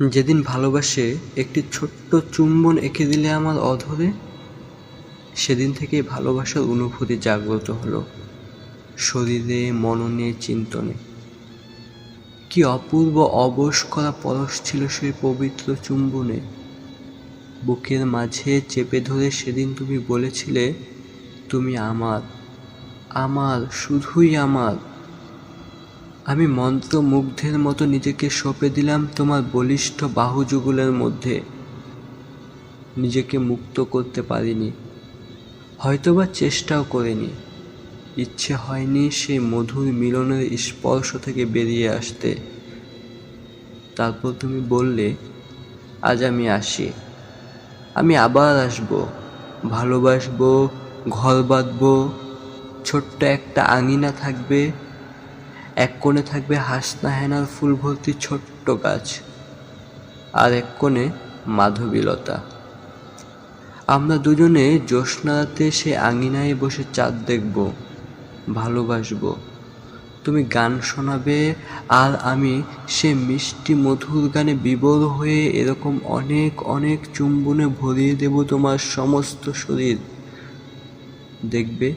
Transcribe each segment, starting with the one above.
যেদিন ভালোবাসে, একটি ছোট্ট চুম্বন এঁকে দিলে আমার অধরে। সেদিন থেকেই ভালোবাসার অনুভূতি জাগ্রত হলো, শরীরে, মননে, চিন্তনে। কি অপূর্ব অবশ করা পরশ ছিল সেই পবিত্র চুম্বনে। বুকের মাঝে চেপে ধরে সেদিন তুমি বলেছিলে, তুমি আমার আমার, শুধুই আমার। আমি মন্ত্রমুগ্ধের মতো নিজেকে সঁপে দিলাম তোমার বলিষ্ঠ বাহুযুগলের মধ্যে। নিজেকে মুক্ত করতে পারিনি। হয়তোবা চেষ্টাও করিনি। ইচ্ছে হয়নি সেই মধুর মিলনের স্পর্শ থেকে বেরিয়ে আসতে। তারপর তুমি বললে, আজ আমি আসি। আমি আবার আসব। ভালোবাসবো, ঘর বাঁধবো। ছোট্ট একটা আঙিনা থাকবে। এক কোণে থাকবে হাসনা হেনার ফুল ভর্তি ছোট্ট গাছ আর এক কোণে মাধবীলতা। আমরা দুজনে জ্যোৎস্নাতে সে আঙিনায় বসে চাঁদ দেখব, ভালোবাসবো। তুমি গান শোনাবে আর আমি সে মিষ্টি মধুর গানে বিবর হয়ে এরকম অনেক অনেক চুম্বনে ভরিয়ে দেব তোমার সমস্ত শরীর। দেখবে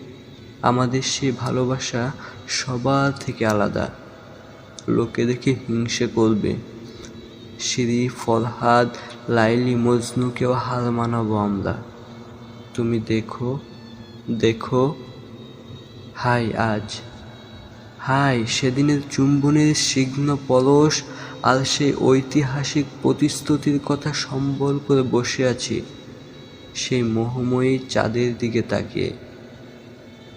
আমাদের সেই ভালোবাসা সবার থেকে আলাদা। লোকে দেখে হিংসে করবে। সিরি ফরহাদ, লাইলি, মজনুকেও হার মানাবো আমরা। তুমি দেখো দেখো, হাই আজ। হাই, সেদিনের চুম্বনের শীঘ্ন পরশ আর সেই ঐতিহাসিক প্রতিশ্রুতির কথা সম্বল করে বসে আছি। সেই মোহময়ী চাঁদের দিকে তাকিয়ে।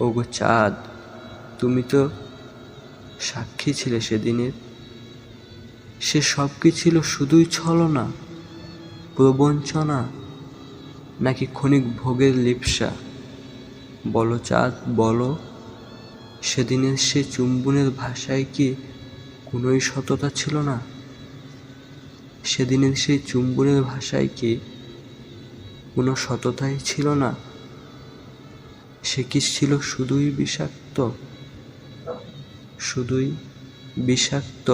ওগো চাঁদ, তুমি তো সাক্ষী ছিলে সেদিনের। সে সব কি ছিল শুধুই ছলনা, প্রবঞ্চনা, নাকি ক্ষণিক ভোগের লিপসা? বলো চাঁদ, বলো, সেদিনের সে চুম্বনের ভাষায় কি কোনোই সততা ছিল না? সেদিনের সেই চুম্বনের ভাষায় কি কোনো সততাই ছিল না? সে কি ছিল শুধুই বিষাক্ত? শুধুই বিষাক্ত?